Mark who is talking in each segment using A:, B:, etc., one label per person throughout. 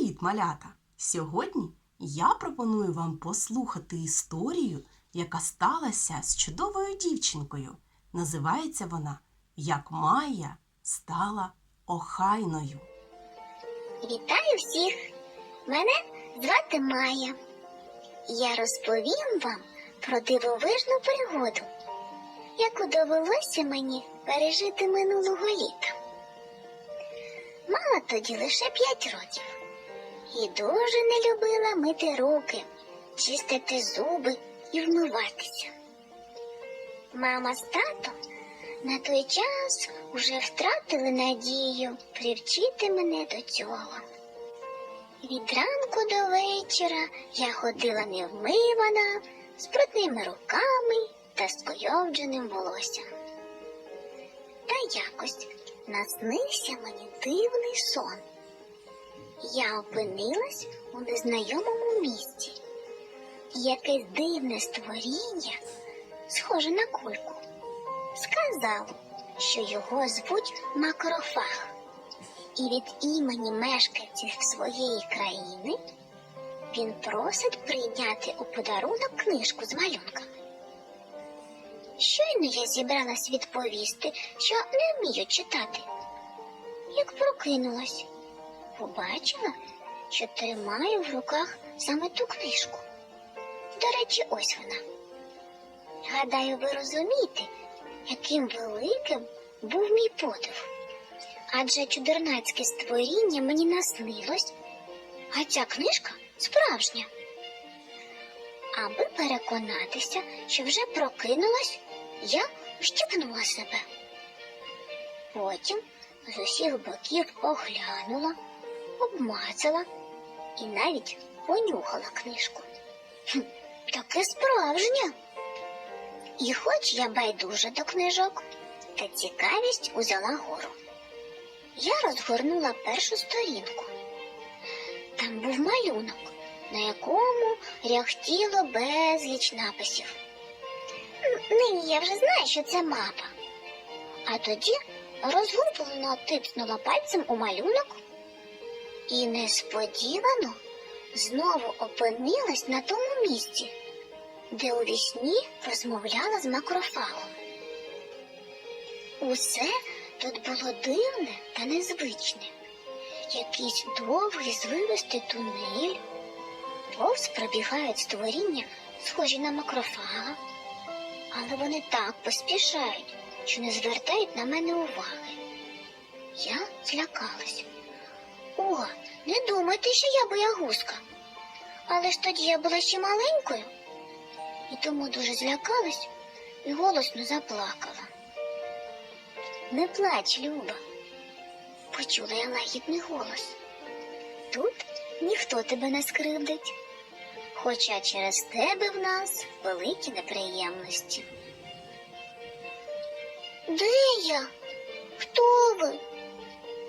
A: Привіт, малята! Сьогодні я пропоную вам послухати історію, яка сталася з чудовою дівчинкою. Називається вона Як Майя стала охайною.
B: Вітаю всіх! Мене звати Майя. Я розповім вам про дивовижну пригоду, яку довелося мені пережити минулого літа. Мала тоді лише п'ять років і дуже не любила мити руки, чистити зуби і вмиватися. Мама з татом на той час уже втратили надію привчити мене до цього. Від ранку до вечора я ходила невмивана, з брудними руками та скойовдженим волоссям. Та якось наснився мені дивний сон. Я опинилась у незнайомому місці. Якесь дивне створіння, схоже на кульку, сказало, що його звуть макрофаг. І від імені мешканців своєї країни він просить прийняти у подарунок книжку з малюнками. Щойно я зібралась відповісти, що не вмію читати. Як прокинулась, побачила, що тримаю в руках саме ту книжку. До речі, ось вона. Гадаю, ви розумієте, яким великим був мій подив. Адже чудернацьке створіння мені наснилось, а ця книжка справжня. Аби переконатися, що вже прокинулась, я вщипнула себе. Потім з усіх боків оглянула, обмацала і навіть понюхала книжку. Таке справжнє. І хоч я байдужа до книжок, та цікавість узяла гору. Я розгорнула першу сторінку. Там був малюнок, на якому ряхтіло безліч написів. Нині я вже знаю, що це мапа. А тоді розгублено тицнула пальцем у малюнок і несподівано знову опинилась на тому місці, де у вісні розмовляла з макрофагом. Усе тут було дивне та незвичне. Якийсь довгий звивистий тунель, повз пробігають створіння, схожі на макрофага, але вони так поспішають, що не звертають на мене уваги. Я злякалась. О, не думайте, що я боягузка. Але ж тоді я була ще маленькою, і тому дуже злякалась і голосно заплакала. Не плач, Люба, почула я лагідний голос. Тут ніхто тебе не скривдить, хоча через тебе в нас великі неприємності. Де я? Хто ви?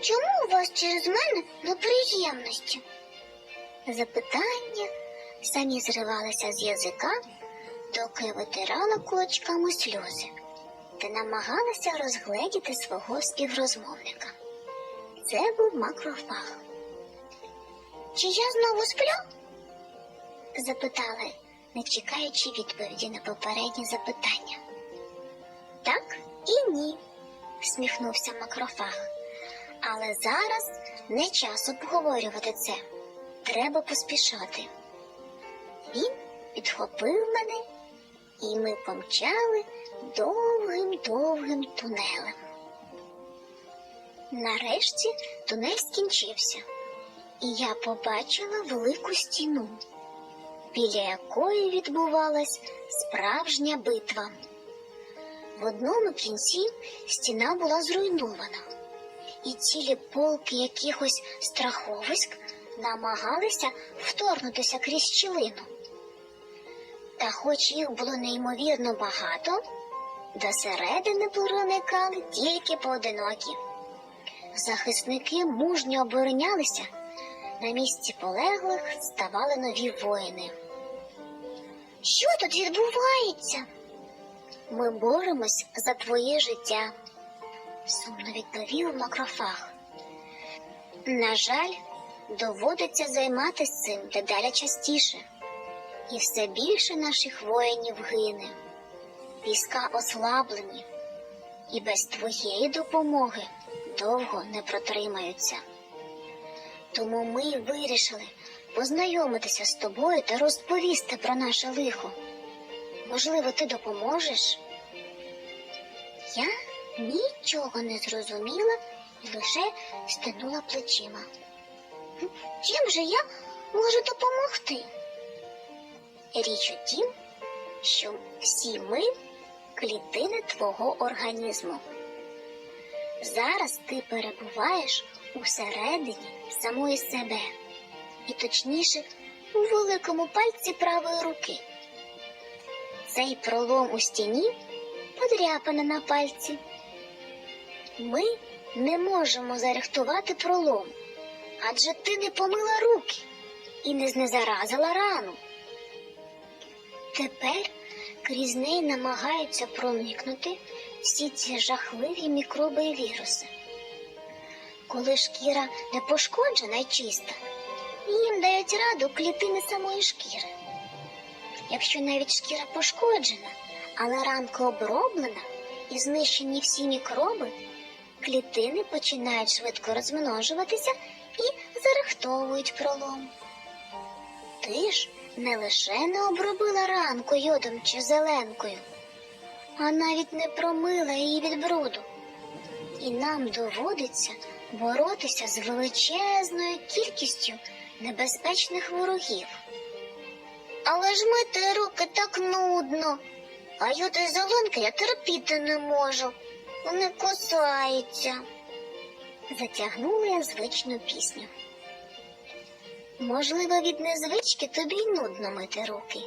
B: Чому у вас через мене неприємності? Запитання самі зривалися з язика, доки витирала кулачками сльози та намагалася розгледіти свого співрозмовника. Це був макрофаг. Чи я знову сплю? запитала, не чекаючи відповіді на попереднє запитання. Так і ні, всміхнувся макрофаг. Але зараз не час обговорювати це. Треба поспішати. Він підхопив мене, і ми помчали довгим-довгим тунелем. Нарешті тунель скінчився, і я побачила велику стіну, біля якої відбувалась справжня битва. В одному кінці стіна була зруйнована, і цілі полки якихось страховиськ намагалися вторгнутися крізь щілину. Та хоч їх було неймовірно багато, до середини проникали тільки поодинокі. Захисники мужньо оборонялися, на місці полеглих ставали нові воїни. Що тут відбувається? Ми боремось за твоє життя, сумно відповів макрофаг. На жаль, доводиться займатися цим дедалі частіше. І все більше наших воїнів гине. Війська ослаблені, і без твоєї допомоги довго не протримаються. Тому ми вирішили познайомитися з тобою та розповісти про наше лихо. Можливо, ти допоможеш? Я нічого не зрозуміла і лише стинула плечима. Чим же я можу допомогти? Річ у тім, що всі ми клітини твого організму. Зараз ти перебуваєш усередині самої себе, і точніше у великому пальці правої руки. Цей пролом у стіні подряпана на пальці. Ми не можемо зарихтувати пролом, адже ти не помила руки і не знезаразила рану. Тепер крізь неї намагаються проникнути всі ці жахливі мікроби і віруси. Коли шкіра не пошкоджена й чиста, їм дають раду клітини самої шкіри. Якщо навіть шкіра пошкоджена, але ранка оброблена і знищені всі мікроби, клітини починають швидко розмножуватися і зарихтовують пролом. Ти ж не лише не обробила ранку йодом чи зеленкою, а навіть не промила її від бруду. І нам доводиться боротися з величезною кількістю небезпечних ворогів. Але ж мити руки так нудно, а йоди і зеленки я терпіти не можу. Вони кусаються. Затягнула я звичну пісню. Можливо, від незвички тобі й нудно мити руки,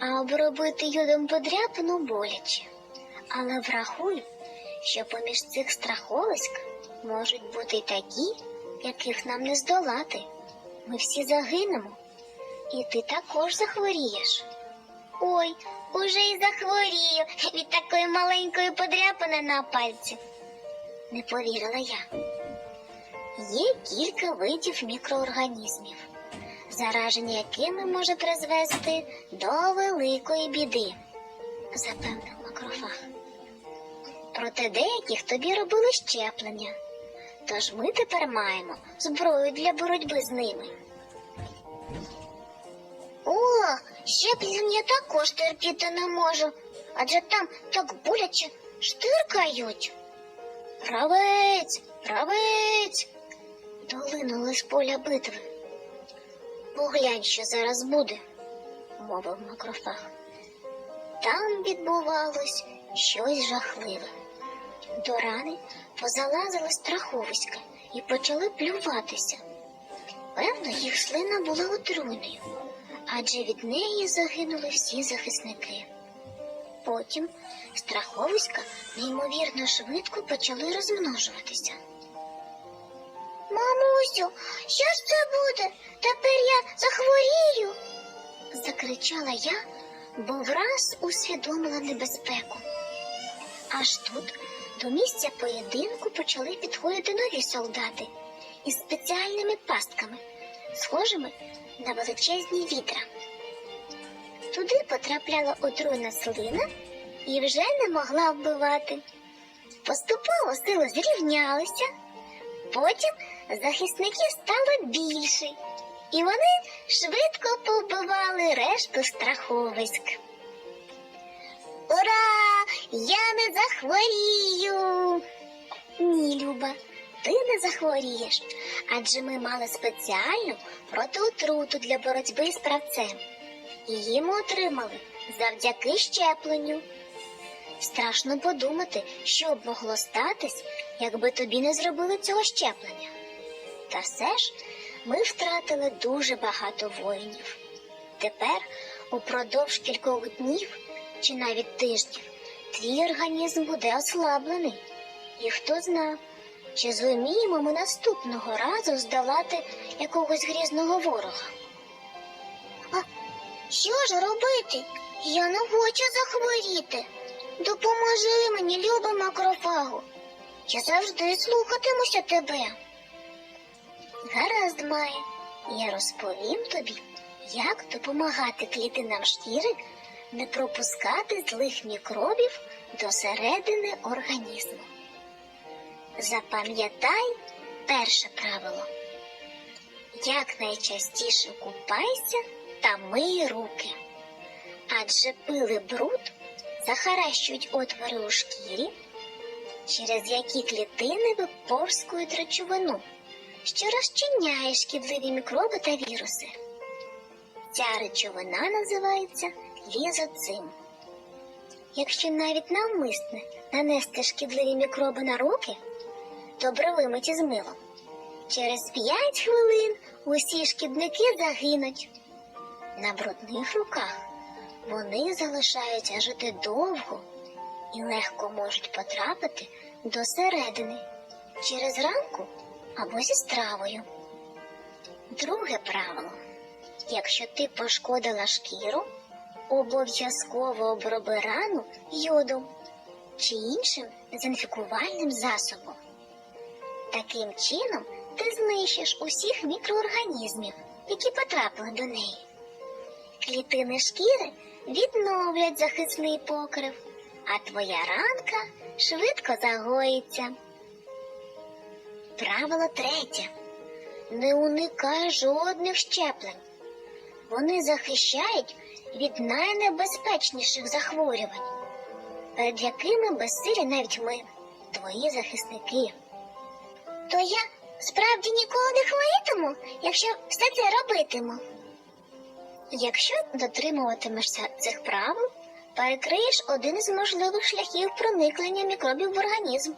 B: а обробити йодом подряпину боляче. Але врахуй, що поміж цих страховиськ можуть бути й такі, яких нам не здолати. Ми всі загинемо, і ти також захворієш. Ой, уже й захворію від такої маленької подряпини на пальці. Не повірила я. Є кілька видів мікроорганізмів, зараження якими може призвести до великої біди, запевнив макрофаг. Проти деяких тобі робили щеплення, тож ми тепер маємо зброю для боротьби з ними. Щеплення я також терпіти не можу, адже там так боляче штиркають. Правець, правець. Долинули з поля битви. Поглянь, що зараз буде, мовив макрофаг. Там відбувалось щось жахливе. До рани позалазили страховиська і почали плюватися. Певно, їх слина була отруйною, адже від неї загинули всі захисники. Потім страховиська неймовірно швидко почали розмножуватися. Мамусю, що ж це буде? Тепер я захворію. закричала я, бо враз усвідомила небезпеку. Аж тут до місця поєдинку почали підходити нові солдати із спеціальними пастками, схожими на величезні відра. Туди потрапляла отруйна слина і вже не могла вбивати. Поступово сили зрівнялися, потім захисників стало більше, і вони швидко повбивали решту страховиськ. Ура! Я не захворію. Ні, Люба, ти не захворієш, адже ми мали спеціальну протиотруту для боротьби з правцем. Її ми отримали завдяки щепленню. Страшно подумати, що б могло статись, якби тобі не зробили цього щеплення. Та все ж ми втратили дуже багато воїнів. Тепер, упродовж кількох днів чи навіть тижнів, твій організм буде ослаблений. І хто зна, чи зуміємо ми наступного разу здолати якогось грізного ворога. А що ж робити? Я не хочу захворіти. Допоможи мені, люба макрофагу. Я завжди слухатимуся тебе. Гаразд, Має, я розповім тобі, як допомагати клітинам шкіри не пропускати злих мікробів до середини організму. Запам'ятай перше правило. Якнайчастіше купайся та мий руки, адже пили бруд захаращують отвори у шкірі, через які клітини випорскують речовину, що розчиняє шкідливі мікроби та віруси. Ця речовина називається лізоцим. Якщо навіть навмисне нанести шкідливі мікроби на руки, добре вимиті з милом. Через 5 хвилин усі шкідники загинуть. На брудних руках вони залишаються жити довго і легко можуть потрапити до середини через ранку або зі стравою. Друге правило. Якщо ти пошкодила шкіру, обов'язково оброби рану йодом чи іншим дезінфікувальним засобом. Таким чином ти знищиш усіх мікроорганізмів, які потрапили до неї. Клітини шкіри відновлять захисний покрив, а твоя ранка швидко загоїться. Правило третє. Не уникай жодних щеплень. Вони захищають від найнебезпечніших захворювань, перед якими безсилі навіть ми, твої захисники. То я справді ніколи не хворітиму, якщо все це робитиму. Якщо дотримуватимешся цих правил, перекриєш один із можливих шляхів проникнення мікробів в організм.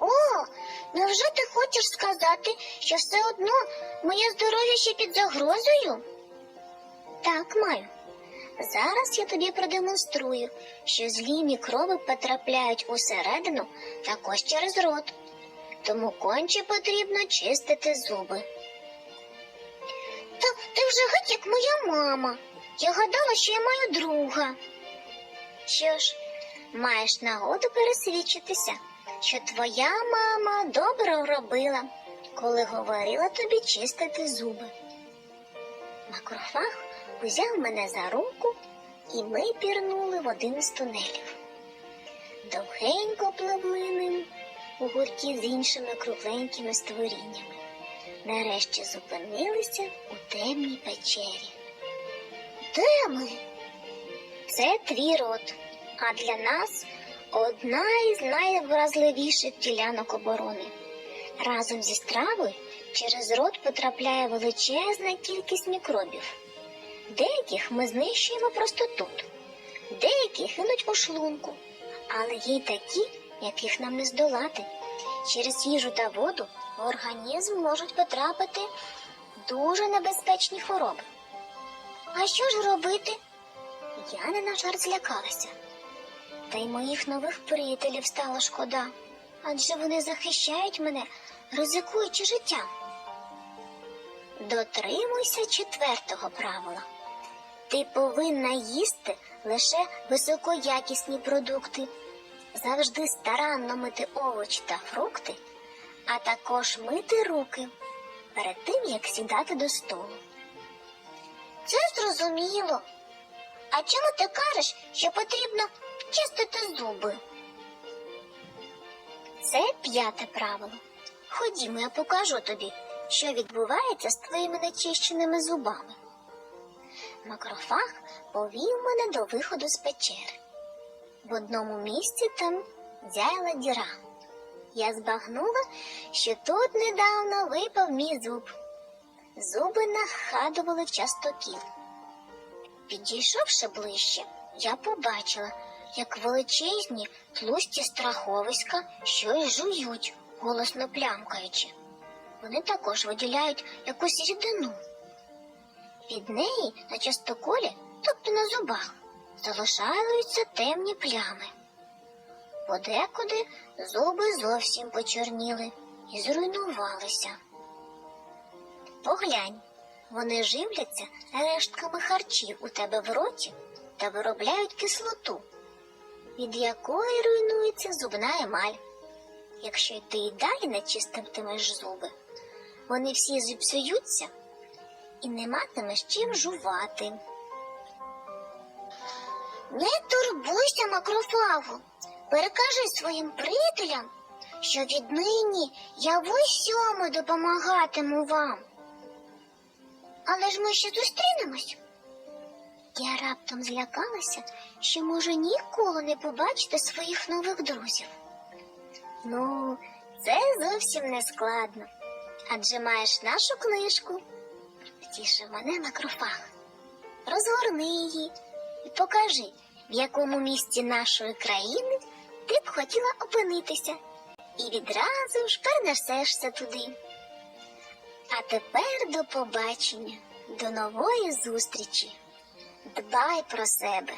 B: О, невже ти хочеш сказати, що все одно моє здоров'я ще під загрозою? Так, маю. Зараз я тобі продемонструю, що злі мікроби потрапляють усередину також через рот. Тому конче потрібно чистити зуби. Та ти вже геть як моя мама. Я гадала, що я маю друга. Що ж, маєш нагоду пересвідчитися, що твоя мама добре робила, коли говорила тобі чистити зуби. Макрофаг узяв мене за руку, і ми пірнули в один із тунелів. Довгенько пливли ним у гурті з іншими кругленькими створіннями. Нарешті зупинилися у темній печері. Де ми? Це твій рот, а для нас одна із найвразливіших ділянок оборони. Разом зі стравою через рот потрапляє величезна кількість мікробів. Деяких ми знищуємо просто тут, деякі гинуть у шлунку, але є й такі, яких нам не здолати. Через їжу та воду в організм можуть потрапити дуже небезпечні хвороби. А що ж робити? Я не на жарт злякалася. Та й моїх нових приятелів стало шкода, адже вони захищають мене, ризикуючи життям. Дотримуйся четвертого правила. Ти повинна їсти лише високоякісні продукти, завжди старанно мити овочі та фрукти, а також мити руки перед тим, як сідати до столу. Це зрозуміло. А чому ти кажеш, що потрібно чистити зуби? Це п'яте правило. Ходімо, я покажу тобі, що відбувається з твоїми нечищеними зубами. Макрофаг повів мене до виходу з печери. В одному місці там зяяла діра. Я збагнула, що тут недавно випав мій зуб. Зуби нагадували частокіл. Підійшовши ближче, я побачила, як величезні тлусті страховиська щось жують, голосно плямкаючи. Вони також виділяють якусь рідину. Від неї на частоколі, тобто на зубах, залишаються темні плями. Подекуди зуби зовсім почорніли і зруйнувалися. Поглянь, вони живляться рештками харчів у тебе в роті та виробляють кислоту, від якої руйнується зубна емаль. Якщо й ти й далі не чиститимеш зуби, вони всі зіпсуються і не матимеш чим жувати. Не турбуйся, макрофагу. Перекажи своїм приятелям, що віднині я в усьому допомагатиму вам. Але ж ми ще зустрінемось. Я раптом злякалася, що може ніколи не побачити своїх нових друзів. Ну, це зовсім не складно. Адже маєш нашу книжку. Втішив мене макрофаг. Розгорни її і покажи, в якому місці нашої країни ти б хотіла опинитися. І відразу ж перенесешся туди. А тепер до побачення, до нової зустрічі. Дбай про себе.